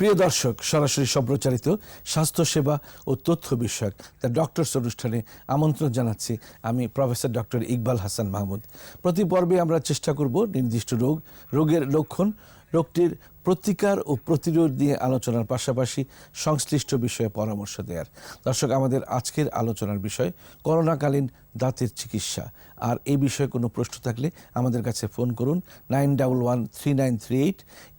প্রিয় দর্শক, সরাসরি সম্প্রচারিত স্বাস্থ্যসেবা ও তথ্য বিষয়ক দ্য ডক্টরস অনুষ্ঠানে আমন্ত্রণ জানাচ্ছি আমি প্রফেসর ডক্টর ইকবাল হাসান মাহমুদ। প্রতি পর্বে আমরা চেষ্টা করব নির্দিষ্ট রোগ, রোগের লক্ষণ রোগটির প্রতিকার ও প্রতিরোধ নিয়ে আলোচনার পাশাপাশি সংশ্লিষ্ট বিষয়ে পরামর্শ দেওয়ার দর্শক, আমাদের আজকের আলোচনার বিষয়, করোনাকালীন দাঁতের চিকিৎসা। আর এই বিষয়ে কোনো প্রশ্ন থাকলে আমাদের কাছে ফোন করুন nine double one three nine three eight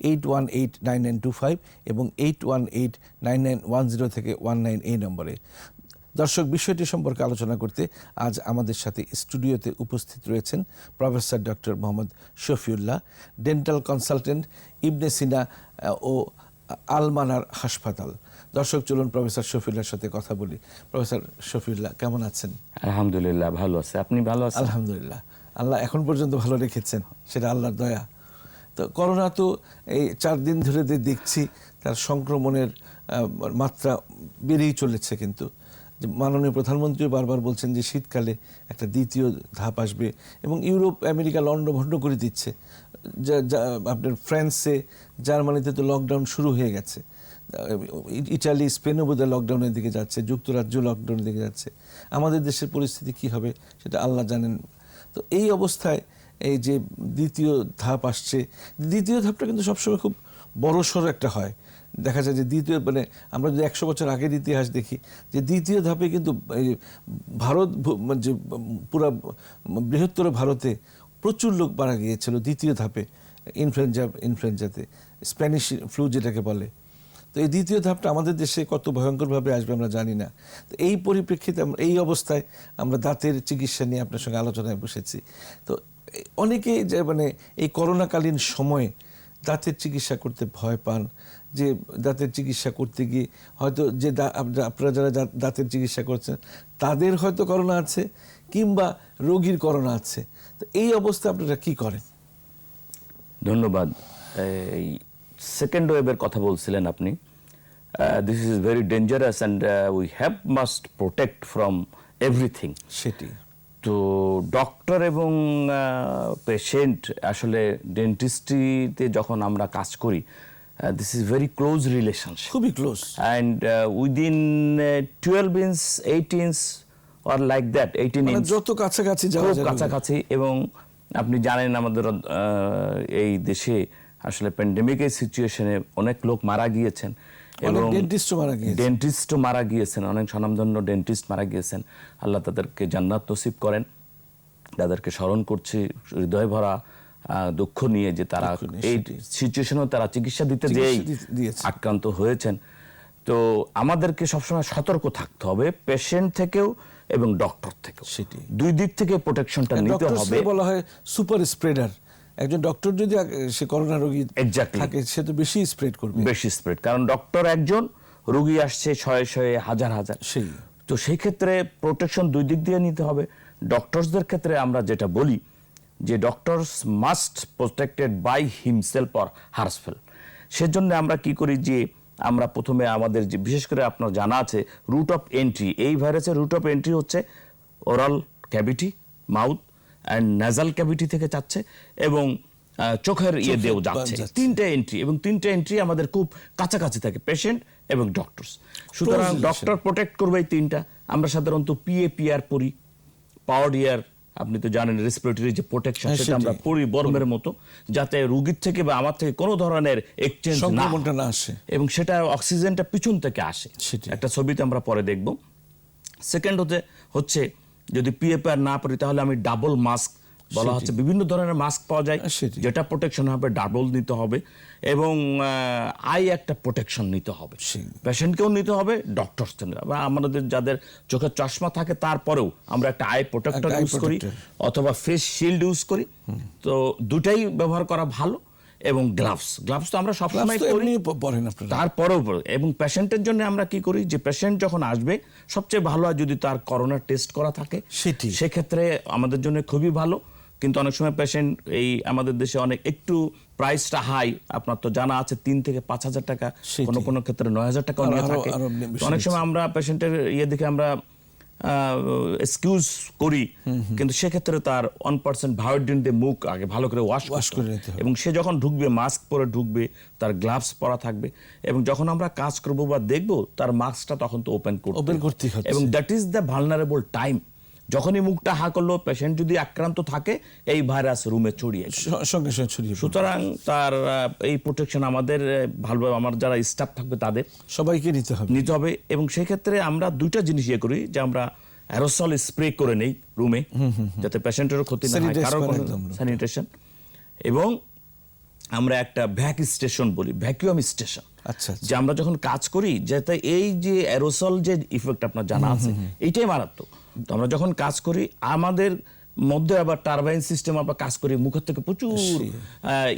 eight one eight nine nine two five এবং eight one eight nine nine one zero থেকে ওয়ান নাইন এই নম্বরে। দর্শক বিষয়টি সম্পর্কে আলোচনা করতে আজ আমাদের সাথে স্টুডিওতে উপস্থিত রয়েছেন professor doctor Mohammad Shafiullah dental consultant Ibn Sina ও আলমানার হাসপাতাল। দর্শক চলুন প্রফেসর শফিউল্লাহর সাথে কথা বলি। প্রফেসর শফিউল্লাহ কেমন আছেন? আলহামদুলিল্লাহ ভালো আছে। আপনি ভালো আছেন? আলহামদুলিল্লাহ। আল্লাহ এখন পর্যন্ত ভালো রেখেছেন সেটা আল্লাহর দয়া। তো করোনা তো এই চার দিন ধরে যে দেখছি তার সংক্রমণের মাত্রা বেড়েই চলেছে কিন্তু। যে মাননীয় প্রধানমন্ত্রী বারবার বলছেন যে শীতকালে একটা দ্বিতীয় ধাপ আসবে এবং ইউরোপ, আমেরিকা লন্ডভন্ড করে দিচ্ছে। যা যা, আপনার ফ্রান্সে, জার্মানিতে তো লকডাউন শুরু হয়ে গেছে। ইটালি, স্পেনও বোধহয় লকডাউনের দিকে যাচ্ছে, যুক্তরাজ্য লকডাউনের দিকে যাচ্ছে। আমাদের দেশের পরিস্থিতি কি হবে সেটা আল্লাহ জানেন। তো এই অবস্থায় এই যে দ্বিতীয় ধাপ আসছে, দ্বিতীয় ধাপটা কিন্তু সবসময় খুব বড়সড় একটা হয়। দেখা যায় যে দ্বিতীয় মানে আমরা যদি একশো বছর আগের ইতিহাস দেখি, যে দ্বিতীয় ধাপে কিন্তু ভারত মানে যে পুরা বৃহত্তর ভারতে প্রচুর লোক মারা গিয়েছিল দ্বিতীয় ধাপে, ইনফ্লুয়েঞ্জা, ইনফ্লুয়েঞ্জাতে, স্প্যানিশ ফ্লু যেটাকে বলে। তো এই দ্বিতীয় ধাপটা আমাদের দেশে কত ভয়ঙ্করভাবে আসবে আমরা জানি না। তো এই পরিপ্রেক্ষিতে এই অবস্থায় আমরা দাঁতের চিকিৎসা নিয়ে আপনার সঙ্গে আলোচনায় বসেছি। তো এই অনেকেই যে মানে এই করোনাকালীন সময়ে দাঁতের চিকিৎসা করতে ভয় পান যে দাঁতের চিকিৎসা করতে গিয়ে হয়তো যে আপনারা যারা দাঁতের চিকিৎসা করছেন তাদের হয়তো করোনা আছে কিংবা রোগীর করোনা আছে। তো এই অবস্থা আপনারা কি করেন? ধন্যবাদ। এই সেকেন্ড ওয়েভের কথা বলছিলেন আপনি। This is very dangerous and we have must protect from everything সেটি। তো ডক্টর এবং পেশেন্ট আসলে ডেন্টিস্ট্রিতে যখন আমরা কাজ করি this is very close relationship খুবই close uh, 12 inch 8 inch or like that 18 মানে inch যত কাছাকাছি যাওয়া কাছাকাছি এবং আপনি জানেন আমাদের এই দেশে আসলে প্যান্ডেমিকের সিচুয়েশনে অনেক লোক মারা গিয়েছেন। অনেক dentist-ও মারা গিয়েছেন। ডেন্টিস্টও মারা গিয়েছেন অনেক স্বনামধন্য ডেন্টিস্ট মারা গিয়েছেন। আল্লাহ তাদেরকে জান্নাত নসিব করেন। তাদেরকে স্মরণ করছি হৃদয় ভরা দুঃখ নিয়ে যে তারা এই। সিচুয়েশনেও তারা চিকিৎসা দিতে যেই আক্রান্ত হয়েছেন। তো আমাদেরকে সবসময় সতর্ক থাকতে হবে পেশেন্ট থেকেও এবং ডক্টর থেকেও। সেটি। দুই দিক থেকে প্রোটেকশনটা নিতে হবে। বলা হয় সুপার স্প্রেডার একজন ডক্টর যদি সে করোনা রোগী. থাকে সে তো বেশি স্প্রেড করবে। বেশি স্প্রেড কারণ ডক্টর একজন রোগী আসছে শয়ে শয়ে হাজার হাজার। সেই। তো সেই ক্ষেত্রে প্রোটেকশন দুই দিক দিয়ে নিতে হবে। ডক্টরসদের ক্ষেত্রে আমরা যেটা বলি যে doctors must protected by himself or herself সেজন্য আমরা কি করি যে আমরা প্রথমে আমাদের যে বিশেষ করে আপনার জানা আছে রুট অফ এন্ট্রি এই ভাইরাসের রুট অফ এন্ট্রি হচ্ছে oral cavity mouth nasal cavity থেকে যাচ্ছে এবং চোখের ইয়ে দিয়েও যাচ্ছে। তিনটে এন্ট্রি এবং তিনটে এন্ট্রি আমাদের খুব কাছাকাছি থাকে পেশেন্ট এবং ডক্টরস সুতরাং ডক্টর প্রোটেক্ট করবে এই তিনটা। আমরা সাধারণত পিএ পিআর পড়ি পাওয়ার ইয়ার আপনি তো জানেন রেসপিরেটরি যে প্রোটেকশন হ্যাঁ, সেটা আমরা। পড়ি বর্মের মতো যাতে রোগীর থেকে বা আমার থেকে কোনো ধরনের এক্সচেঞ্জ না না আসে। এবং সেটা অক্সিজেনটা পিছন থেকে আসে। একটা ছবিতে আমরা পরে দেখব। সেকেন্ড হতে হচ্ছে যদি পিএপিআর না পড়ি তাহলে আমি ডাবল মাস্ক বলা হচ্ছে। বিভিন্ন ধরনের মাস্ক পাওয়া যায় যেটা প্রোটেকশন হবে ডাবল নিতে হবে এবং আই একটা প্রোটেকশন নিতে হবে। পেশেন্টকেও নিতে হবে ডক্টরসকে নিতে আমাদের যাদের চোখের চশমা থাকে তারপরেও আমরা একটা আই প্রোটেক্টর ইউজ করি অথবা ফেস শিল্ড ইউজ করি। তো দুটাই ব্যবহার করা ভালো। এবং গ্লাভস গ্লাভস তো আমরা সবসময় পড়েন আপনারা। তারপরেও পরে- এবং পেশেন্টের জন্য আমরা কি করি যে পেশেন্ট যখন আসবে সবচেয়ে ভালো হয় যদি তার করোনা টেস্ট করা থাকে সেটি। সেক্ষেত্রে আমাদের জন্য খুবই ভালো। কিন্তু অনেক সময় পেশেন্ট এই আমাদের দেশে অনেক একটু প্রাইসটা হাই আপনার তো জানা আছে তিন থেকে পাঁচ হাজার টাকা। কোনো কোনো ক্ষেত্রে নয় হাজার বেশি অনেক সময় আমরা পেশেন্টের ইয়ে দেখে আমরা এক্সকিউজ করি কিন্তু সেক্ষেত্রে তার ওয়ান পার্সেন্ট ভায়োডিন দিয়ে মুখ আগে ভালো করে ওয়াশ ওয়াশ করে নিতে হবে। এবং সে যখন ঢুকবে মাস্ক পরে ঢুকবে তার গ্লাভস পরা থাকবে এবং যখন আমরা কাজ করব বা দেখব তার মাস্কটা তখন তো ওপেন করতে Open হবে। করতেই হচ্ছে। এবং that is the vulnerable time যখনই মুখটা হা করল পেশেন্ট যদি আক্রান্ত থাকে এই ভাইরাস রুমে ছড়িয়ে সঙ্গে সঙ্গে ছড়িয়ে সুতরাং তার এই প্রোটেকশন আমাদের ভালোভাবে আমার যারা স্টাফ থাকবে তাদের সবাইকে নিতে হবে। নিতে হবে এবং সেক্ষেত্রে আমরা দুইটা জিনিস ইয়ে করি যে আমরা অ্যারোসল স্প্রে করে নেই রুমে যাতে পেশেন্টেরও ক্ষতি না হয় কারও স্যানিটেশন এবং আমরা একটা ভ্যাক স্টেশন বলি ভ্যাকুয়াম স্টেশন আচ্ছা, আচ্ছা। যে আমরা যখন কাজ করি যাতে এই যে অ্যারোসল যে ইফেক্ট আপনার জানা আছে এইটাই মারাত্মক। আমরা যখন কাজ করি আমাদের মধ্যে আবার টারবাইন সিস্টেম আমরা কাজ করি মুখের থেকে প্রচুর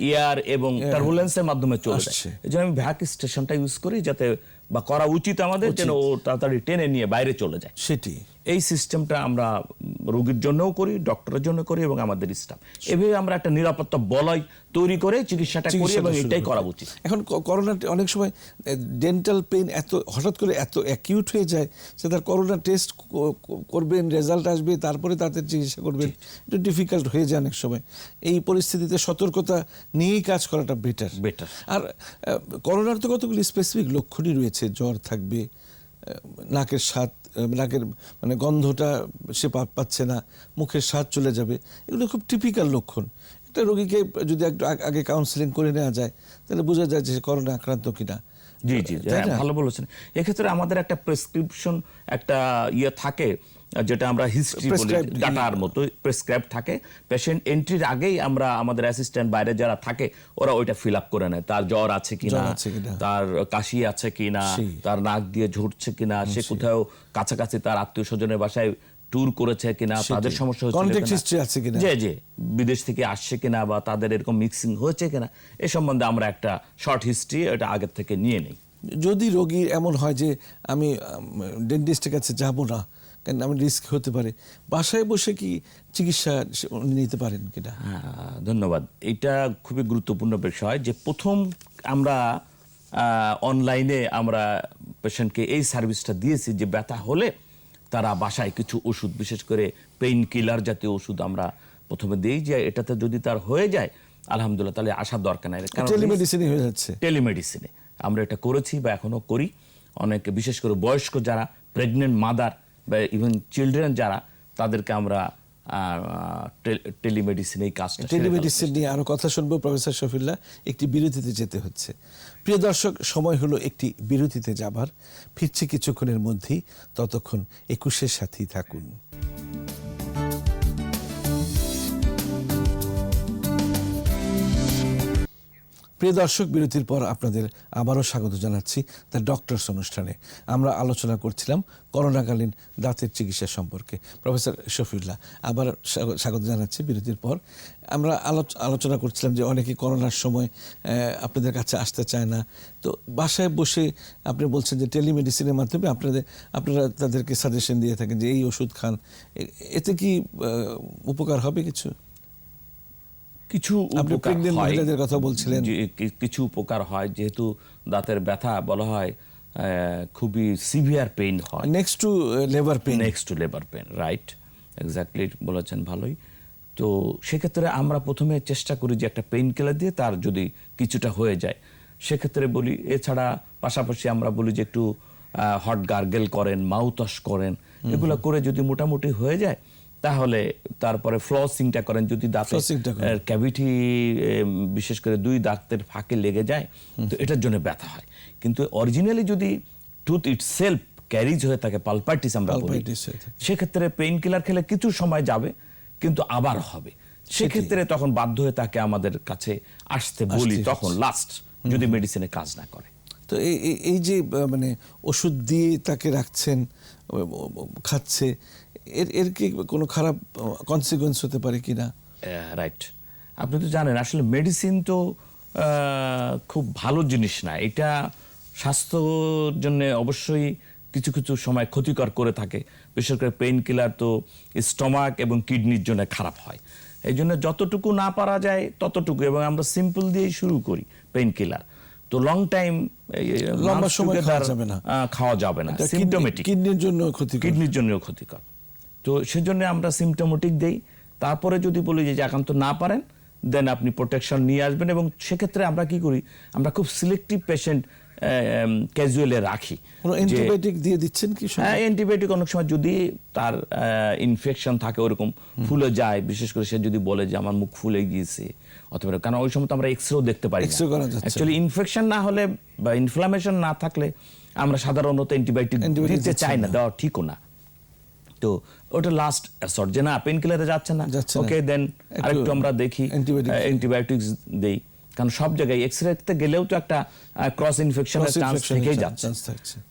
ইয়ার এবং টার্বুলেন্সের মাধ্যমে চলে যায়। এই জন্য আমি ভ্যাক স্টেশনটা ইউজ করি যাতে বা করা উচিত আমাদের যেন ও তাড়াতাড়ি টেনে নিয়ে বাইরে চলে যায়। সেটি। এই সিস্টেমটা আমরা রোগীর জন্যও করি ডক্টরের জন্য করি এবং আমাদের স্টাফ। এভাবে আমরা একটা নিরাপত্তা বলয় তৈরি করে চিকিৎসাটা করি এবং এটাই করা। উচিত। এখন করোনা অনেক সময় ডেন্টাল পেইন এত হঠাৎ করে এত অ্যাকিউট হয়ে যায় সে তার করোনা টেস্ট করবেন রেজাল্ট আসবে তারপরে তাদের চিকিৎসা করবেন। একটু ডিফিকাল্ট হয়ে যায় অনেক সময়। এই পরিস্থিতিতে সতর্কতা নিয়েই কাজ করাটা বেটার বেটার আর করোনার তো কতগুলি স্পেসিফিক লক্ষণই রয়েছে। জ্বর থাকবে নাকের স্বাদ নাকের মানে গন্ধটা সে পাচ্ছে না মুখের স্বাদ চলে যাবে এগুলো খুব টিপিক্যাল লক্ষণ। একটা রোগীকে যদি একটু আগ- কাউন্সিলিং করে নেওয়া যায় তাহলে বোঝা যায় যে করোনা আক্রান্ত কিনা। জি জি হ্যাঁ, ভালো বলেছেন। এক্ষেত্রে আমাদের একটা প্রেসক্রিপশন একটা ইয়ে থাকে যেটা আমরা হিস্ট্রি বলি ডাটার মতো প্রেসক্রাইব থাকে। পেশেন্ট এন্ট্রির আগেই আমরা আমাদের অ্যাসিস্ট্যান্ট বাইরে যারা থাকে ওরা ওইটা ফিল আপ করে নেয়। তার জ্বর আছে কিনা। তার কাশি আছে কিনা তার নাক দিয়ে ঝরছে কিনা সে কোথাও কাছাকাছি তার আত্মীয় স্বজনের বাসায় ট্যুর করেছে কিনা তাদের সমস্যা হচ্ছে Contact কিনা। history আছে কিনা। জি জি। বিদেশ থেকে আসছে কিনা বা তাদের এরকম মিক্সিং হয়েছে কিনা এ সম্বন্ধে আমরা একটা শর্ট হিস্ট্রি এটা আগের থেকে নিয়ে নিই। যদি রোগীর এমন হয় যে আমি ডেন্টিস্টের কাছে যাব না কারণ আমি রিস্ক হতে পারে। বাসায় বসে কি চিকিৎসা নিতে পারেন কিনা? হ্যাঁ, ধন্যবাদ। এটা খুবই গুরুত্বপূর্ণ বিষয় যে প্রথম আমরা অনলাইনে আমরা পেশেন্টকে এই সার্ভিসটা দিয়েছি যে ব্যথা হলে তারা বাসায় কিছু ওষুধ বিশেষ করে পেইন কিলার জাতীয় ওষুধ আমরা প্রথমে দিই যে এটাতে যদি তার হয়ে যায় আলহামদুলিল্লাহ তাহলে আসার দরকার নাই। কারণ টেলিমেডিসিনই হয়ে যাচ্ছে। টেলিমেডিসিনে আমরা এটা করেছি বা এখনও করি। অনেকে বিশেষ করে বয়স্ক যারা প্রেগনেন্ট মাদার বা ইভেন চিলড্রেন যারা তাদেরকে আমরা টেলিমেডিসিনে এই কাজটা টেলিমেডিসিন নিয়ে আরও কথা শুনব। প্রফেসর শফিল্লা একটি বিরতিতে যেতে হচ্ছে। প্রিয় দর্শক সময় হলো একটি বিরতিতে যাবার। ফিরছি কিছুক্ষণের মধ্যেই ততক্ষণ একুশের সাথেই থাকুন। প্রিয় দর্শক, বিরতির পর আপনাদের আবারও স্বাগত জানাচ্ছি দ্য ডক্টরস অনুষ্ঠানে। আমরা আলোচনা করছিলাম করোনাকালীন দাঁতের চিকিৎসা সম্পর্কে। প্রফেসর শফিউল্লাহ, আবার স্বাগত জানাচ্ছি বিরতির পর। আমরা আলোচনা করছিলাম যে অনেকে করোনার সময় আপনাদের কাছে আসতে চায় না। তো বাসায় বসে আপনি বলছেন যে টেলিমেডিসিনের মাধ্যমে আপনাদের, আপনারা তাদেরকে সাজেশন দিয়ে থাকেন যে এই ওষুধ খান। এতে কি উপকার হবে কিছু? কিছু উপকার মহিলাদের কথা বলছিলেন। কিছু উপকার হয় যেহেতু দাঁতের ব্যথা বলা হয় খুবই সিভিয়ার পেইন হয়। Next to labour pain next to labour pain right exactly বলেছেন ভালোই। তো সেক্ষেত্রে আমরা প্রথমে চেষ্টা করি যে একটা পেইন কিলার দিয়ে তার যদি কিছুটা হয়ে যায়। সেক্ষেত্রে বলি এছাড়া পাশাপাশি আমরা বলি যে একটু হট গার্গেল করেন মাউথস করেন এগুলো করে যদি মোটামুটি হয়ে যায় তাহলে তারপরে ফ্লসিংটা করেন যদি দাঁতে Flossing টা করেন। ক্যাভিটি বিশেষ করে দুই দাঁতের ফাঁকে লেগে যায় তো এটার জন্য ব্যথা হয়। কিন্তু অরিজিনালি যদি টুথ ইট সেলফ ক্যারিজ হয়ে থাকে পালপাইটিস আমরা বলি। সেক্ষেত্রে পেইন কিলার খেলে কিছু সময় যাবে কিন্তু আবার হবে। সেক্ষেত্রে তখন বাধ্য হয়ে তাকে আমাদের কাছে আসতে বলি তখন লাস্ট যদি মেডিসিনে কাজ না করে। তো এই এই- যে মানে ওষুধ দিয়ে তাকে রাখছেন খাচ্ছে এর এর কি কোনো খারাপ কনসিকুয়েন্স হতে পারে কিনা রাইট আপনি তো জানেন আসলে মেডিসিন তো খুব ভালো জিনিস না। এটা স্বাস্থ্যর জন্য অবশ্যই কিছু কিছু সময় ক্ষতিকর করে থাকে। বিশেষ করে পেইন কিলার তো স্টমাক এবং কিডনির জন্য খারাপ হয়। এই জন্য যতটুকু না পারা যায় ততটুকু। এবং আমরা সিম্পল দিয়েই শুরু করি পেইন কিলার তো লং টাইম লম্বা সময় খাওয়া যাবে না। খাওয়া যাবে না। কিডনির জন্য ক্ষতি কিডনির জন্য ক্ষতিকর। তো সেজন্য আমরা সিমটোমেটিক দেই। তারপরে যদি বলি যে একান্ত না পারেন দেন আপনি প্রোটেকশন নিয়ে আসবেন এবং সেক্ষেত্রে আমরা কি করি আমরা খুব সিলেক্টিভ পেশেন্ট ক্যাজুয়ালে রাখি। অ্যান্টিবায়োটিক দিয়ে দিচ্ছেন কি হ্যাঁ অ্যান্টিবায়োটিক অনেক সময় যদি তার ইনফেকশন থাকে ওরকম ফুলে যায় বিশেষ করে সে যদি বলে যে আমার মুখ ফুলে গিয়েছে অথবা কারণ ওই সময় তো আমরা এক্সরেও দেখতে পারি। অ্যাকচুয়ালি ইনফেকশন না। হলে বা ইনফ্লামেশন না থাকলে আমরা সাধারণত অ্যান্টিবায়োটিক দিতে চাই না না। দেওয়া ঠিকও না। তো ওটা লাস্ট সর্ট যে না পেন কিলারে যাচ্ছে না। ওকে দেন আরেকটু আমরা দেখি অ্যান্টিবায়োটিক্স দেই। কারণ সব জায়গায় এক্সরেতে গেলেও তো একটা ক্রস ইনফেকশনের চান্স থেকেই যাচ্ছে।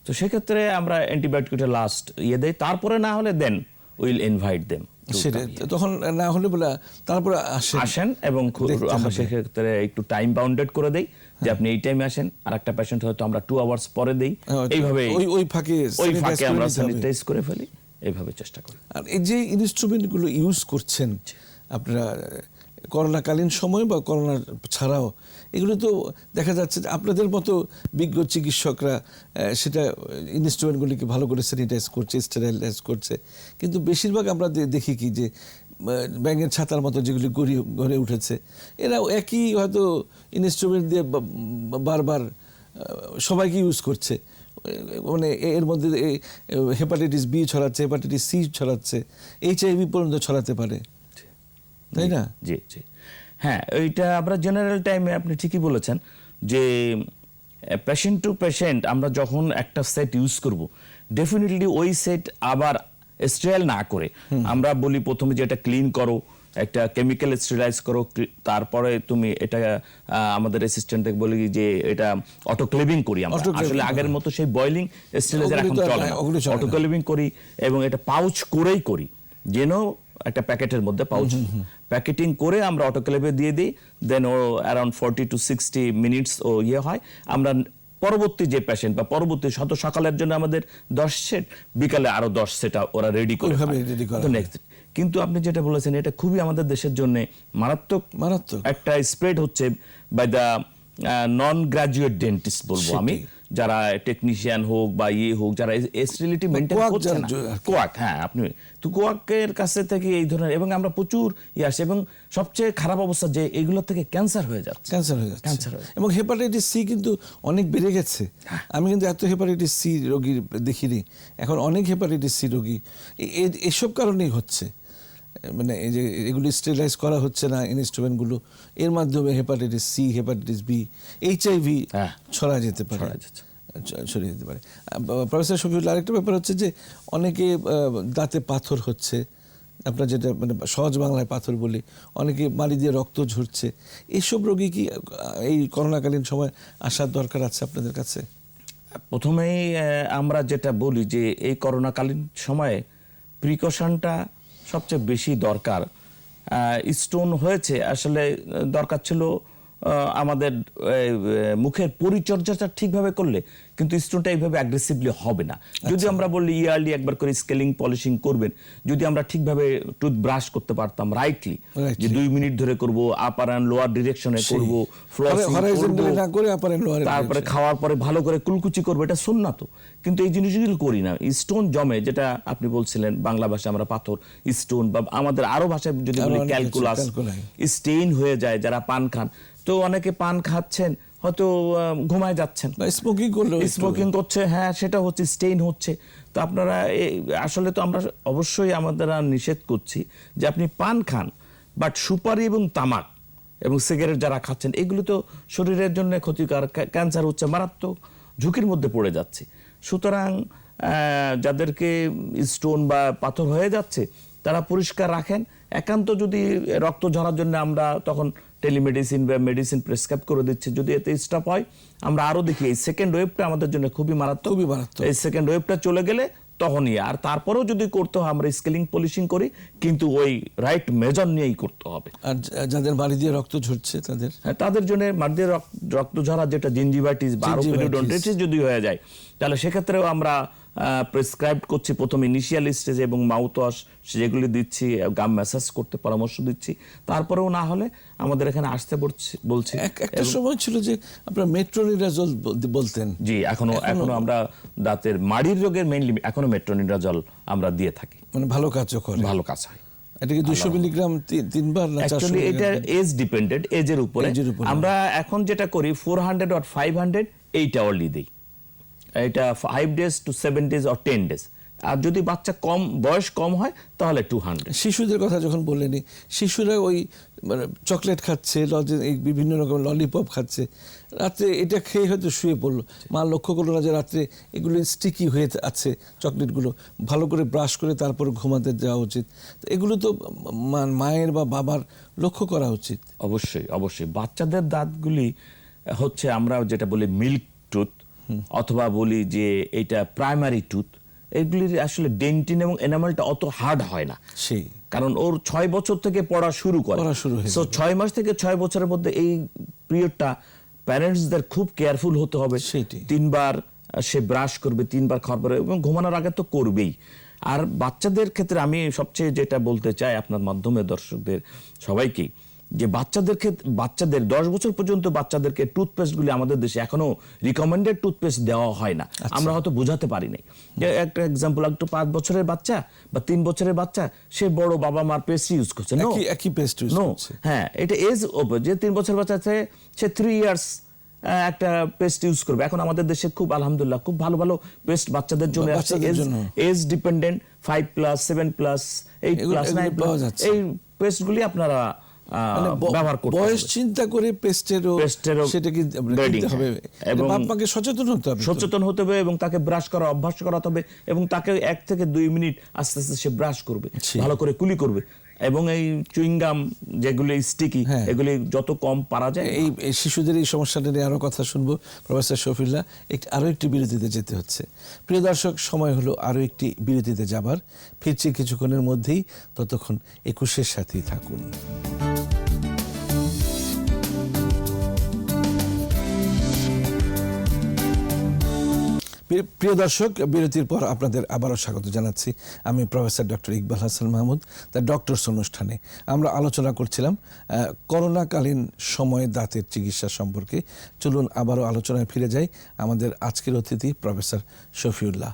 তো সেক্ষেত্রে আমরা অ্যান্টিবায়োটিকটা লাস্ট ইয়ে দেই তারপরে না হলে দেন উইল ইনভাইট দেম তখন না হলে বলে তারপরে আসে আসেন এবং আমরা সেক্ষেত্রে একটু টাইম বাউন্ডেড করে দেই যে আপনি এই টাইমে আসেন আর একটা পেশেন্ট হয়তো আমরা টু আওয়ার্স পরে দেই। হ্যাঁ, এইভাবে ওই- ওই ফাঁকে ওই ফাঁকে আমরা স্যানিটাইজ করে ফেলি। এইভাবে চেষ্টা করি। আর এই যে ইনস্ট্রুমেন্টগুলো ইউজ করছেন আপনারা করোনাকালীন সময় বা করোনা ছাড়াও এগুলো তো দেখা যাচ্ছে যে আপনাদের মতো বিজ্ঞ চিকিৎসকরা সেটা ইনস্ট্রুমেন্টগুলিকে ভালো করে স্যানিটাইজ করছে স্টেরাইলাইজ করছে। কিন্তু বেশিরভাগ আমরা দেখি কি যে ব্যাঙের ছাতার মতো যেগুলি গড়ে গড়ে উঠেছে এরাও একই হয়তো ইনস্ট্রুমেন্ট দিয়ে বারবার সবাইকে ইউজ করছে। মানে এর মধ্যে হেপাটাইটিস বি ছড়াচ্ছে হেপাটাইটিস সি ছড়াচ্ছে এইচআইভি পর্যন্ত ছড়াতে পারে। তাই না? জি জি। হ্যাঁ ওইটা আমরা জেনারেল টাইমে আপনি ঠিকই বলেছেন যে পেশেন্ট টু পেশেন্ট আমরা যখন একটা সেট ইউজ করব ডেফিনেটলি ওই সেট আবার স্ট্রেল না করে আমরা বলি প্রথমে যে এটা ক্লিন করো একটা কেমিক্যাল স্টেরাইজ করো তারপরে তুমি এটা আমাদের অ্যাসিস্ট্যান্টকে বলি যে এটা অটোক্লেভিং করি আমরা। আসলে আগের মতো সেই বয়লিং স্টেরাইজার এখন চলে না। অটোক্লেভিং করি এবং এটা পাউচ করেই করি। যেন একটা প্যাকেটের মধ্যে পাউচ প্যাকেটিং করে আমরা অটোক্লেভে দিয়ে দিই then O around forty to sixty minutes ও ইয়ে হয়। আমরা পরবর্তী যে পেশেন্ট বা পরবর্তী শত সকালের জন্য আমাদের দশ সেট বিকালে আরও দশ সেট ওরা রেডি করে ওইভাবে হয়। হয়। কিন্তু আপনি যেটা বলেছেন এটা খুবই আমাদের দেশের জন্য মারাত্মক মারাত্মক। একটা স্প্রেড হচ্ছে by the non graduate dentist বলব আমি। যারা টেকনিশিয়ান হোক বা ইয়ে হোক যারা স্টেরিলিটি মেনটেন কোয়াক করছে না। কোয়াক হ্যাঁ আপনি তো কোয়াকের কাছে থেকে এই ধরনের এবং আমরা প্রচুর ইয়ে আসে এবং সবচেয়ে খারাপ অবস্থা যে এগুলো থেকে ক্যান্সার হয়ে যাচ্ছে। ক্যান্সার হয়ে যাচ্ছে। ক্যান্সার হয়ে এবং হেপাটাইটিস সি কিন্তু অনেক বেড়ে গেছে। আমি কিন্তু এত হেপাটাইটিস সি রোগী দেখিনি। এখন অনেক হেপাটাইটিস সি রোগী। এসব কারণেই হচ্ছে। মানে এই যে এগুলি স্টেলাইজ করা হচ্ছে না ইনস্ট্রুমেন্টগুলো এর মাধ্যমে hepatitis C hepatitis B HIV. ছড়া যেতে পারে। ছড়ায় যেতে পারে। প্রফেসর শফিউল্লাহ আরেকটা ব্যাপার হচ্ছে যে অনেকে দাঁতে পাথর হচ্ছে আপনার যেটা মানে সহজ বাংলায় পাথর বলি অনেকে মারি দিয়ে রক্ত ঝরছে এইসব রোগী কি এই করোনাকালীন সময় আসার দরকার আছে আপনাদের কাছে? প্রথমেই আমরা যেটা বলি যে এই করোনাকালীন সময়ে প্রিকশনটা সবচেয়ে বেশি দরকার। স্টোন হয়েছে আসলে দরকার ছিল আমাদের মুখের পরিচর্যাটা ঠিকভাবে করলে কিন্তু স্টোনটা এইভাবে অ্যাগ্রেসিভলি হবে না। যদি আমরা বলি ইয়ারলি একবার করে স্কেলিং পলিশিং করবেন যদি আমরা ঠিকভাবে টুথ ব্রাশ করতে পারতাম রাইটলি যে দুই মিনিট ধরে করব আপার অ্যান্ড লোয়ার ডিরেকশনে করব না করে আপার লোয়ারে তারপরে খাওয়ার পরে ভালো করে কুলকুচি করব এটা সুন্নাত কিন্তু এই জিনিসগুলো করি না। স্টোন জমে যেটা আপনি বলছিলেন বাংলা ভাষায় আমরা পাথর স্টোন বা আমাদের আরও ভাষায় যদি বলি ক্যালকুলাস স্টেইন হয়ে যায় যারা পান খান তো অনেকে পান খাচ্ছেন হয়তো ঘুমায় যাচ্ছেন। স্মোকিং করলে স্মোকিং করছে হ্যাঁ সেটা হচ্ছে স্টেইন হচ্ছে। তো আপনারা আসলে তো আমরা অবশ্যই আমাদের নিষেধ করছি যে আপনি পান খান বাট সুপারি এবং তামাক এবং সিগারেট যারা খাচ্ছেন এগুলো তো শরীরের জন্য ক্ষতিকর ক্যান্সার হচ্ছে মারাত্মক ঝুঁকির মধ্যে পড়ে যাচ্ছে। সুতরাং যাদেরকে স্টোন বা পাথর হয়ে যাচ্ছে তারা পরিষ্কার রাখেন। একান্ত যদি রক্ত ঝরার জন্য আমরা তখন টেলিমেডিসিন বা মেডিসিন প্রেসক্রাইব করে দিচ্ছি। যদি এতে স্টপ হয় আমরা আরও দেখি এই সেকেন্ড ওয়েভটা আমাদের জন্য খুবই মারাত্মক। খুবই মারাত্মক। এই সেকেন্ড ওয়েভটা চলে গেলে তখনই আর তারপরেও যদি করতে হয় আমরা স্কেলিং পলিশিং করি কিন্তু ওই রাইট মেজর নিয়েই করতে হবে। আর যাদের বাড়ি দিয়ে রক্ত ঝরছে তাদের? হ্যাঁ, তাদের জন্য মার্দের রক্ত ঝরা যেটা জিঞ্জিভাইটিস বা আরও যদি হয়ে যায় তাহলে সেক্ষেত্রেও আমরা প্রেসক্রাইব করছি প্রথম ইনিশিয়াল স্টেজে এবং মাউথ ওয়াশ যেগুলি দিচ্ছি গাম ম্যাসাজ করতে পরামর্শ দিচ্ছি। তারপরেও না হলে আমাদের এখানে আসতে বলছি বলছি। একটা সময় ছিল যে আপনার মেট্রোনিডাজল বলতেন। জি এখনও এখনও আমরা দাঁতের মাড়ির রোগের মেইনলি এখনও মেট্রোনিডাজল আমরা দিয়ে থাকি। মানে ভালো কাজও করে। ভালো কাজ হয়। এটা কি দুশো মিলিগ্রাম তি- তিনবার না এটা এজ ডিপেন্ডেন্ট এজের উপরে। এর উপরে। আমরা এখন যেটা করি ফোর হান্ড্রেড আর ফাইভ হান্ড্রেড এইটা অনলি দিই। এটা five days to seven days or ten days আর যদি বাচ্চা কম বয়স কম হয় তাহলে টু হান্ড্রেড শিশুদের কথা যখন বললেনি শিশুরা ওই মানে চকলেট খাচ্ছে লজে এই বিভিন্ন রকম ললিপপ খাচ্ছে। রাত্রে এটা খেয়ে হয়তো শুয়ে পড়ল। মা লক্ষ্য করল না যে রাত্রে এগুলো স্টিকি হয়ে আছে চকলেটগুলো ভালো করে ব্রাশ করে তারপর ঘুমাতে যাওয়া উচিত। এগুলো তো মায়ের বা বাবার লক্ষ্য করা উচিত। অবশ্যই অবশ্যই। বাচ্চাদের দাঁতগুলি হচ্ছে আমরা যেটা বলি মিল্ক অথবা বলি যে এটা প্রাইমারি টুথ এগুলির আসলে ডেন্টিন এবং এনামেলটা অত হার্ড হয় না। সেই। কারণ ওর ছয় বছর থেকে পড়া শুরু করে। পড়া শুরু সো ছয় মাস থেকে ছয় বছরের মধ্যে এই পিরিয়ডটা প্যারেন্টসদের খুব কেয়ারফুল হতে হবে। তিনবার সে ব্রাশ করবে তিনবার খাওয়ার পরে এবং ঘুমানোর আগে তো করবেই। আর বাচ্চাদের ক্ষেত্রে আমি সবচেয়ে যেটা বলতে চাই আপনার মাধ্যমে দর্শকদের সবাইকে যে বাচ্চাদের ক্ষেত্রে বাচ্চাদের দশ বছর পর্যন্ত বাচ্চাদেরকে টুথপেস্টগুলি আমাদের দেশে এখনও রিকমেন্ডেড টুথপেস্ট দেওয়া হয় না। আচ্ছা। আমরা হয়তো বোঝাতে পারি নাই। যে একটা এক্সাম্পল একটু পাঁচ বছরের বাচ্চা বা তিন বছরের বাচ্চা সে বড় বাবা মার পেস্ট ইউজ করছে. একই পেস্ট ইউজ করছে। হ্যাঁ এটা এজ ওপর যে তিন বছর বাচ্চা আছে সে থ্রি ইয়ার্স একটা পেস্ট ইউজ করবে। এখন আমাদের দেশে খুব আলহামদুলিল্লাহ খুব ভালো ভালো পেস্ট বাচ্চাদের জন্য আছে age dependent five plus seven plus eight plus nine যাচ্ছে। এই পেস্টগুলি আপনারা ব্যবহার করতে বয়স চিন্তা করে পেস্টেরও পেস্টেরও সেটা কি হবে? হ্যাঁ। এবং- বাপ মাকে সচেতন হতে হবে সচেতন হতে হবে এবং তাকে ব্রাশ করা অভ্যাস করাতে হবে এবং তাকে এক থেকে দুই মিনিট আস্তে আস্তে সে ব্রাশ করবে ভালো করে কুলি করবে। এবং এই চুইংগাম যেগুলি স্টিকি হ্যাঁ। এগুলি যত কম পারা যায় এই এই শিশুদের এই সমস্যাটা নিয়ে আরও কথা শুনব। প্রফেসর শফিল্লা একটি আরও একটি বিরতিতে যেতে হচ্ছে। প্রিয় দর্শক সময় হলো আরও একটি বিরতিতে যাবার। ফিরছি কিছুক্ষণের মধ্যেই ততক্ষণ একুশের সাথেই থাকুন। প্রিয়- দর্শক, বিরতির পর আপনাদের আবারও স্বাগত জানাচ্ছি। আমি professor doctor Iqbal Hasan Mahmud, the doctors অনুষ্ঠানে। আমরা আলোচনা করছিলাম করোনাকালীন সময়ে দাঁতের চিকিৎসা সম্পর্কে। চলুন আবারও আলোচনায় ফিরে যাই আমাদের আজকের অতিথি প্রফেসর শফিউল্লাহ।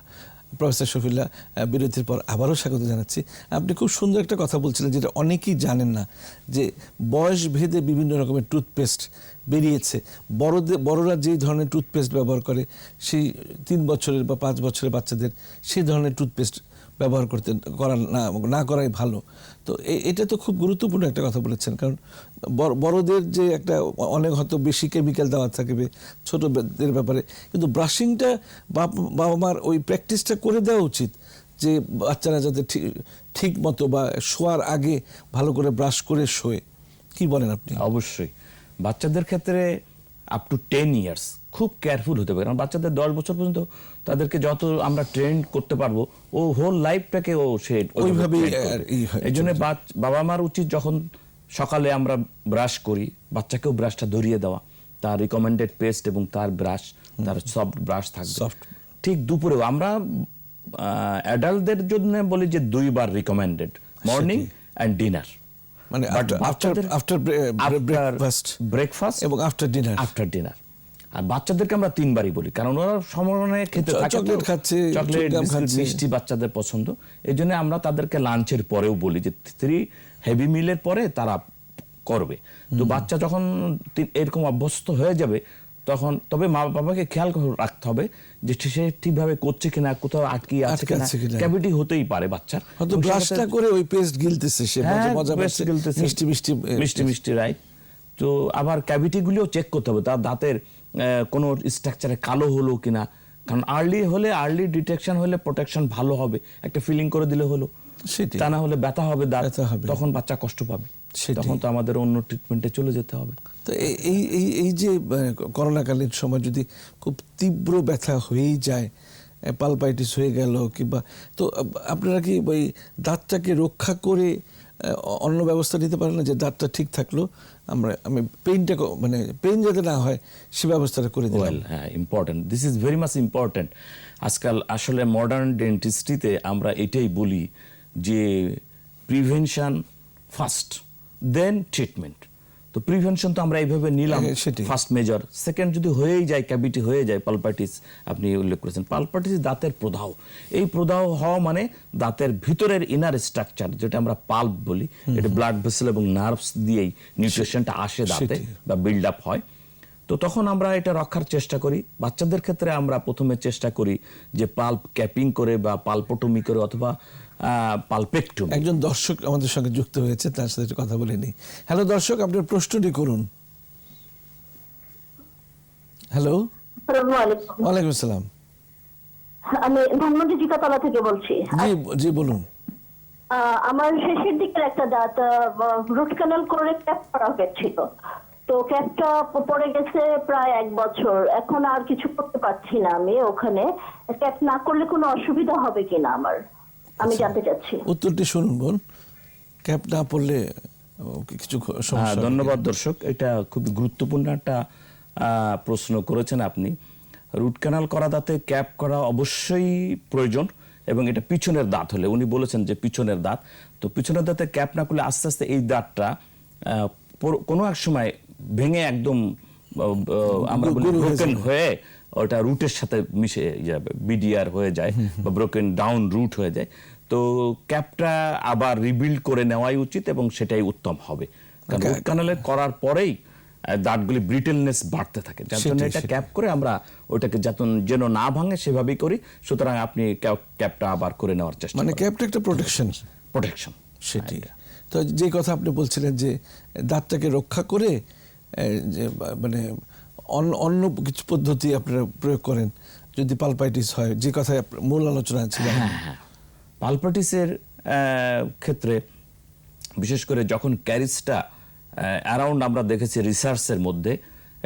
প্রফেসর শফিউল্লাহ আহ, বিরতির পর আবারও স্বাগত জানাচ্ছি। আপনি খুব সুন্দর একটা কথা বলছিলেন যেটা অনেকেই জানেন না যে বয়স ভেদে বিভিন্ন রকমের টুথপেস্ট বেরিয়েছে। বড়দের বড়রা যেই ধরনের টুথপেস্ট ব্যবহার করে সেই তিন বছরের বা পাঁচ বছরের বাচ্চাদের সেই ধরনের টুথপেস্ট ব্যবহার করতে করা না না করাই ভালো। তো এটা তো খুব গুরুত্বপূর্ণ একটা কথা বলেছেন কারণ বড়দের যে একটা অনেক হয়তো বেশি কেমিক্যাল দেওয়া থাকবে ছোটদের ব্যাপারে। কিন্তু ব্রাশিংটা বাবা মার ওই প্র্যাকটিসটা করে দেওয়া উচিত যে বাচ্চারা যাতে ঠিক ঠিক মতো বা শোয়ার আগে ভালো করে ব্রাশ করে শোয়ে। কি বলেন আপনি? অবশ্যই। বাচ্চাদের ক্ষেত্রে আপ টু টেন ইয়ার্স খুব কেয়ারফুল হতে হবে। কারণ বাচ্চাদের দশ বছর পর্যন্ত তাদেরকে যত আমরা ট্রেন করতে পারব ও হোল লাইফটাকে ও সে হয়, এই জন্য বাবা মার উচিত যখন সকালে আমরা ব্রাশ করি বাচ্চাকেও ব্রাশটা ধরিয়ে দেওয়া। তার রিকমেন্ডেড পেস্ট এবং তার ব্রাশ তার সফট ব্রাশ থাকবে। ঠিক দুপুরেও আমরা অ্যাডাল্টদের জন্য বলি যে দুইবার রিকমেন্ডেড মর্নিং অ্যান্ড ডিনার মানে আফটার আফটার ব্রেকফাস্ট ব্রেকফাস্ট এবং আফটার ডিনার আফটার ডিনার আর বাচ্চাদেরকে আমরা তিনবারই বলি কারণ ওরা সময় খেতে থাকে চকলেট খাচ্ছে, চকলেট। মিষ্টি বাচ্চাদের পছন্দ। এই জন্য আমরা তাদেরকে লাঞ্চের পরেও বলি যে থ্রি হেভি মিলের পরে তারা করবে। তো বাচ্চা যখন এরকম অভ্যস্ত হয়ে যাবে তখন তবে মা বাবাকে খেয়াল রাখতে হবে যে সে ঠিকভাবে করছে কিনা কোথাও আটকে আছে কিনা। ক্যাভিটি হতেই পারে বাচ্চার। হয়তো ব্রাশটা করে ওই পেস্ট গিলতেছে সে মজা হ্যাঁ, মজা গিলতেছে। মিষ্টি মিষ্টি মিষ্টি মিষ্টি রাইট তো আবার ক্যাভিটি গুলিও চেক করতে হবে তার দাঁতের কোনো স্ট্রাকচারে কালো হলো কিনা। কারণ আর্লি হলে আর্লি ডিটেকশন হলে প্রোটেকশন ভালো হবে। একটা ফিলিং করে দিলে হলো। তা না হলে ব্যথা হবে দাঁত হবে। তখন বাচ্চা কষ্ট পাবে। তখন তো আমাদের অন্য ট্রিটমেন্টে চলে যেতে হবে। তো এই এই এই এই যে করোনাকালীন সময় যদি খুব তীব্র ব্যথা হয়েই যায় পালপাইটিস হয়ে গেল কিংবা তো আপনারা কি ওই দাঁতটাকে রক্ষা করে অন্য ব্যবস্থা নিতে পারেন না যে দাঁতটা ঠিক থাকল আমরা আমি পেইনটা মানে পেইন যাতে না হয় সে ব্যবস্থাটা করে দিলাম। হ্যাঁ important this is very much important আজকাল আসলে মডার্ন ডেন্টিস্ট্রিতে আমরা এটাই বলি যে প্রিভেনশন ফার্স্ট দেন ট্রিটমেন্ট তো প্রিভেনশন তো আমরা এইভাবে নিলাম ফার্স্ট মেজর সেকেন্ড যদি হয়েই যায় ক্যাভিটি হয়ে যায় পালপাইটিস আপনি উল্লেখ করেছেন। পালপাইটিস দাঁতের প্রদাহ। এই প্রদাহ হওয়া মানে দাঁতের ভিতরের ইনার স্ট্রাকচার যেটা আমরা পাল্প বলি। এটা ব্লাড ভেসেল এবং নার্ভস দিয়েই নিউট্রিশনটা আসে দাঁতে বা বিল্ড আপ হয়। তো তখন আমরা এটা রক্ষার চেষ্টা করি। বাচ্চাদের ক্ষেত্রে আমরা প্রথমে চেষ্টা করি যে পাল্প ক্যাপিং করে বা পাল্পোটমি করে অথবা পাল্পেকটমি। একজন দর্শক আমাদের সঙ্গে যুক্ত হয়েছে তার সাথে একটু কথা বলে নিই। হ্যালো দর্শক আপনার প্রশ্নটি করুন। হ্যালো। আসসালামু ওয়ালাইকুম আসসালাম। আমি ধানমন্ডি জিকাতলা থেকে বলছি। জি জি বলুন। আহ, আমার শেষের দিকের একটা দাঁত রুট ক্যানাল করে ক্যাপ করা হয়েছিল। তো ক্যাপটা পড়ে গেছে প্রায় এক বছর। এখন আর কিছু করতে পারছি না আমি ওখানে। ক্যাপ না করলে কোনো অসুবিধা হবে কিনা আমার? আমি জানতে চাচ্ছি। উত্তরটি শুনুন বোন। ক্যাপ না পড়লে কিছু হ্যাঁ সমস্যা ধন্যবাদ দর্শক। এটা খুব গুরুত্বপূর্ণ একটা প্রশ্ন করেছেন আপনি। রুট ক্যানাল করা দাঁতে ক্যাপ করা অবশ্যই প্রয়োজন এবং এটা পিছনের দাঁত হলে। উনি বলেছেন যে পিছনের দাঁত। তো পিছনের দাঁতে ক্যাপ না করলে আস্তে আস্তে এই দাঁতটা আহ, কোনো এক সময় ভেঙে একদম আমরা হয়ে ব্রোকেন হয়ে ওটা রুটের সাথে মিশে যাবে বিডিআর হয়ে যায় বা ব্রোকেন ডাউন রুট হয়ে যায়। তো ক্যাপটা আবার রিবিল্ড করে নেওয়াই উচিত এবং সেটাই উত্তম হবে। কারণ রুট ক্যানালে করার পরেই দাঁতগুলি ব্রিটেলনেস বাড়তে থাকে। যার জন্য এটা ক্যাপ করে আমরা ওটাকে যাতে যেন না ভাঙে সেভাবেই করি। সুতরাং আপনি ক্যাপ- ক্যাপটা আবার করে নেওয়ার চেষ্টা মানে ক্যাপটা একটা প্রোটেকশন প্রোটেকশন সেটি তো যে কথা আপনি বলছিলেন যে দাঁতটাকে রক্ষা করে যে মানে অন্য অন্য কিছু পদ্ধতি আপনারা প্রয়োগ করেন যদি পালপাইটিস হয় যে কথায় আপনার মূল আলোচনা ছিল। হ্যাঁ হ্যাঁ পালপাটিসের ক্ষেত্রে বিশেষ করে যখন ক্যারিসটা অ্যারাউন্ড আমরা দেখেছি রিসার্চের মধ্যে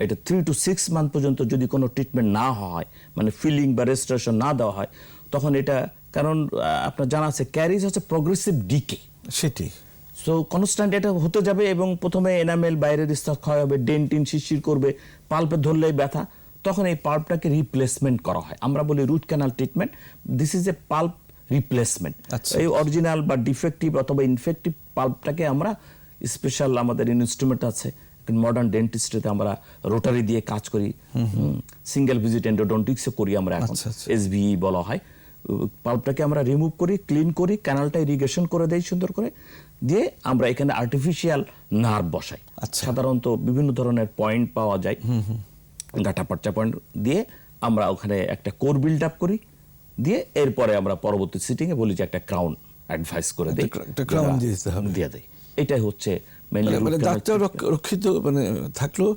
এটা থ্রি টু সিক্স মান্থ পর্যন্ত যদি কোনো ট্রিটমেন্ট না হয় মানে ফিলিং বা রেজিস্ট্রেশন না দেওয়া হয় তখন এটা কারণ আপনার জানা আছে ক্যারিস হচ্ছে প্রগ্রেসিভ ডিকে সেটি। সো কনস্ট্যান্ট এটা হতে যাবে এবং প্রথমে এনামেল বাইরের স্তর ক্ষয় হবে ডেন্টিন শিরশির করবে পাল্পে ধরলেই ব্যথা তখন এই পাল্পটাকে রিপ্লেসমেন্ট করা হয়। আমরা বলি root canal treatment this is a pulp replacement. এই অরিজিনাল বা ডিফেক্টিভ অথবা ইনফেক্টিভ পাল্পটাকে আমরা স্পেশাল আমাদের ইনস্ট্রুমেন্ট আছে মডার্ন ডেন্টিস্ট্রিতে আমরা রোটারি দিয়ে কাজ করি। সিঙ্গেল ভিজিট এন্ডোডন্টিক্সও করি আমরা এখন আচ্ছা, আচ্ছা। এসবিই বলা হয়। পাল্পটাকে আমরা রিমুভ করি ক্লিন করি ক্যানালটা ইরিগেশন করে দেই সুন্দর করে। দিয়ে আমরা এখানে আর্টিফিশিয়াল নার্ভ বসাই। আচ্ছা। সাধারণত বিভিন্ন ধরনের পয়েন্ট পাওয়া যায়। গাটা পাট্টা পয়েন্ট দিয়ে আমরা ওখানে একটা কোর বিল্ড আপ করি। দিয়ে এরপরে আমরা পরবর্তী সিটিং এ বলি যে একটা ক্রাউন অ্যাডভাইস করে দিই। একটা- একটা দিয়ে। দিয়ে এটাই হচ্ছে মেইনলি মানে- মানে দাঁতটা রক- রক্ষিত মানে থাকল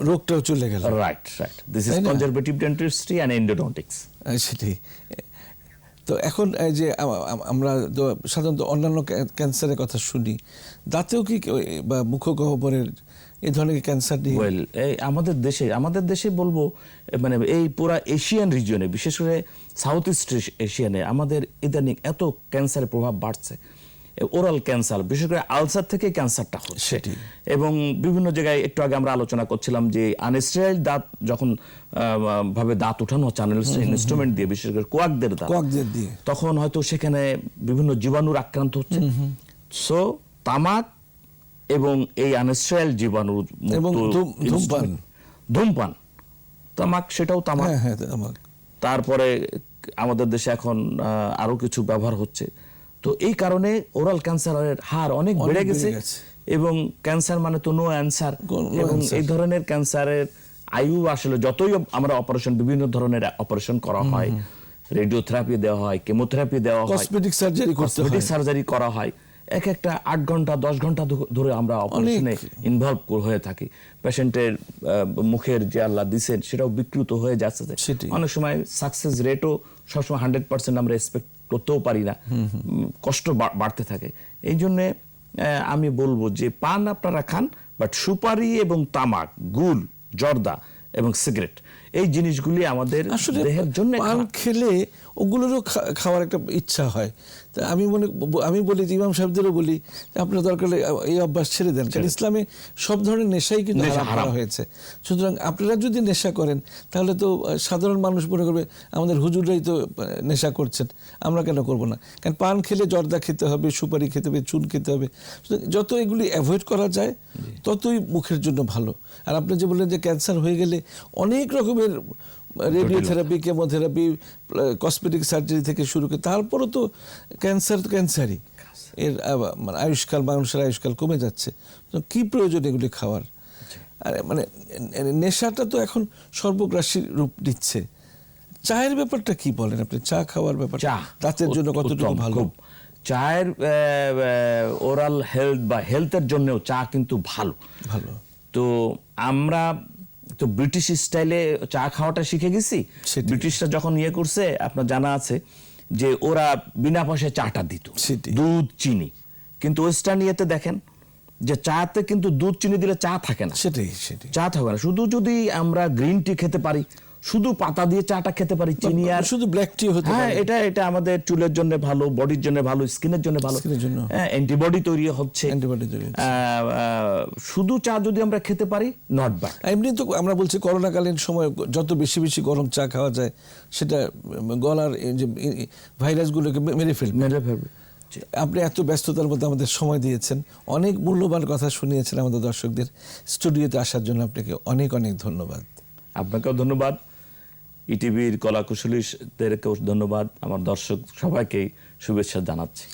রোগটাও চলে গেল। Right right this is conservative dentistry and endodontics সেটাই। তো এখন এই যে আম- আম- আমরা সাধারণত অন্যান্য ক্যান্সারের কথা শুনি, দাঁতেও কি বা মুখগহ্বরের এই ধরনের ক্যান্সার নিয়ে? ওয়েল এই আমাদের দেশে আমাদের দেশে বলব মানে এই পুরা এশিয়ান রিজিয়নে বিশেষ করে সাউথ ইস্ট এশিয়ানে আমাদের ইদানিং এত ক্যান্সারের প্রভাব বাড়ছে। ওরাল ক্যান্সার বিশেষ করে আলসার থেকে ক্যান্সারটা হচ্ছে। এবং বিভিন্ন জায়গায় একটু আগে আমরা আলোচনা করছিলাম যে আনস্টেরাইল দাঁত যখন ভাবে দাঁত উঠানো হচ্ছে ইনস্ট্রুমেন্ট দিয়ে বিশেষ করে কোয়াকদের দাঁত কোয়াকদের দিয়ে। তখন হয়তো সেখানে বিভিন্ন জীবাণুর আক্রান্ত হচ্ছে। সো তামাক এবং এই আনস্ট্রাইল জীবাণু এবং ধূমপান। ধূমপান। তামাক সেটাও তামাক। হ্যাঁ হ্যাঁ আমার তারপরে আমাদের দেশে এখন আরও কিছু ব্যবহার হচ্ছে। তো এই কারণে ওরাল ক্যান্সারের হার অনেক বেড়ে গেছে। এবং ক্যান্সার মানে তো নো অ্যান্সার এবং এই ধরনের ক্যান্সারের আয়ু আসলে যতই আমরা অপারেশন বিভিন্ন ধরনের অপারেশন করা হয় রেডিওথেরাপি দেওয়া হয় কেমোথেরাপি দেওয়া হয় কসমেটিক সার্জারি করতে কসমেটিক সার্জারি করা হয়। এক একটা আট ঘণ্টা দশ ঘণ্টা ধরে আমরা অপারেশনে ইনভলভ হয়ে থাকি। পেশেন্টের মুখের যে আল্লাহ দিচ্ছেন সেটাও বিকৃত হয়ে যাচ্ছে। অনেক সময় সাকসেস রেটও সবসময় হান্ড্রেড পার্সেন্ট আমরা এক্সপেক্ট করতেও পারি না। কষ্ট বাড়তে থাকে। এই জন্যে আহ, আমি বলব যে পান আপনারা খান বাট সুপারি এবং তামাক গুল জর্দা এবং সিগারেট এই জিনিসগুলি আমাদের দেহের জন্য পান খেলে ওগুলোরও খা- খাওয়ার একটা ইচ্ছা হয়। তা আমি মনে আমি বলি যে ইমাম সাহেবদেরও বলি যে আপনার দরকার এই অভ্যাস ছেড়ে দেন। কারণ ইসলামে সব ধরনের নেশাই কিন্তু হারাম করা হয়েছে। সুতরাং আপনারা যদি নেশা করেন তাহলে তো সাধারণ মানুষ মনে করবে আমাদের হুজুররাই তো নেশা করছেন আমরা কেন করব না? কারণ পান খেলে জর্দা খেতে হবে সুপারি খেতে হবে চুন খেতে হবে। যত এগুলি অ্যাভয়েড করা যায় ততই মুখের জন্য ভালো। আর আপনি যে বললেন যে ক্যান্সার হয়ে গেলে অনেক রকমের রেডিওথেরাপি কেমোথেরাপি কসমেটিক সার্জারি থেকে শুরু করে তারপরও তো ক্যান্সার তো ক্যান্সারই। এর মানে আয়ুষ্কাল মানুষের আয়ুষ্কাল কমে যাচ্ছে। কি প্রয়োজন এগুলি খাওয়ার? আর মানে নেশাটা তো এখন সর্বগ্রাসী রূপ নিচ্ছে। চায়ের ব্যাপারটা কি বলেন আপনি? চা খাওয়ার ব্যাপার চা দাঁতের জন্য কতটুকু ভালো? চায়ের ওরাল হেলথ বা হেলথের জন্যও চা কিন্তু ভালো। ভালো। তো আমরা তো ব্রিটিশ স্টাইলে চা খাওয়াটা শিখে গেছি। ব্রিটিশরা যখন ইয়ে করছে আপনার জানা আছে যে ওরা বিনা পয়সায় চাটা দিত দুধ চিনি। কিন্তু ওয়েস্টার্ন ইয়েতে দেখেন যে চাতে কিন্তু দুধ চিনি দিলে চা থাকে না। সেটাই সেটাই। চা থাকে না। শুধু যদি আমরা গ্রিন টি খেতে পারি শুধু পাতা দিয়ে চাটা খেতে পারি চিনি আর শুধু ব্ল্যাক টি হতে হ্যাঁ পারে। এটা এটা আমাদের চুলের জন্য ভালো বডির জন্য ভালো স্কিনের জন্য ভালো। এর জন্য। অ্যান্টিবডি তৈরি হচ্ছে। অ্যান্টিবডি তৈরি শুধু চা যদি আমরা খেতে পারি নট ব্যাড এমনি তো আমরা বলছি করোনাকালীন সময় যত বেশি বেশি গরম চা খাওয়া যায় সেটা গলার যে ভাইরাসগুলোকে মেরে ফেলবে। মেরে ফেলবে। আপনি এত ব্যস্ততার মধ্যে আমাদের সময় দিয়েছেন। অনেক মূল্যবান কথা শুনিয়েছেন আমাদের দর্শকদের। স্টুডিওতে আসার জন্য আপনাকে অনেক অনেক ধন্যবাদ। আপনাকেও ধন্যবাদ। ইটিভির কলা কুশলীদেরকেও ধন্যবাদ, আমার দর্শক সবাইকেই শুভেচ্ছা জানাচ্ছি।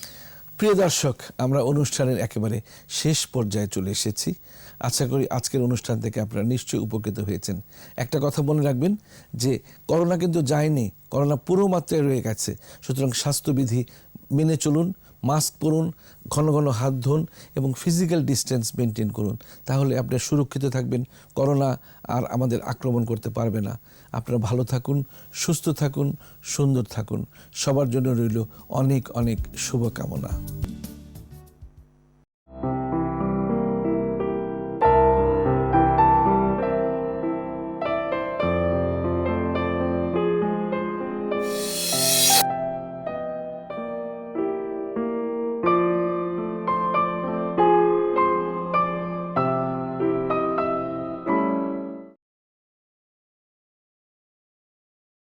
প্রিয় দর্শক, আমরা অনুষ্ঠানের একেবারে শেষ পর্যায়ে চলে এসেছি। আশা করি আজকের অনুষ্ঠান থেকে আপনারা নিশ্চয়ই উপকৃত হয়েছেন। একটা কথা মনে রাখবেন যে, করোনা কিন্তু যায়নি, করোনা পুরো মাত্রায় রয়ে গেছে। সুতরাং স্বাস্থ্যবিধি মেনে চলুন, মাস্ক পরুন, ঘন ঘন হাত ধুন এবং ফিজিক্যাল ডিস্টেন্স মেনটেন করুন। তাহলে আপনি সুরক্ষিত থাকবেন, করোনা আর আমাদের আক্রমণ করতে পারবে না। আপনারা ভালো থাকুন সুস্থ থাকুন সুন্দর থাকুন। সবার জন্য রইল অনেক অনেক শুভকামনা।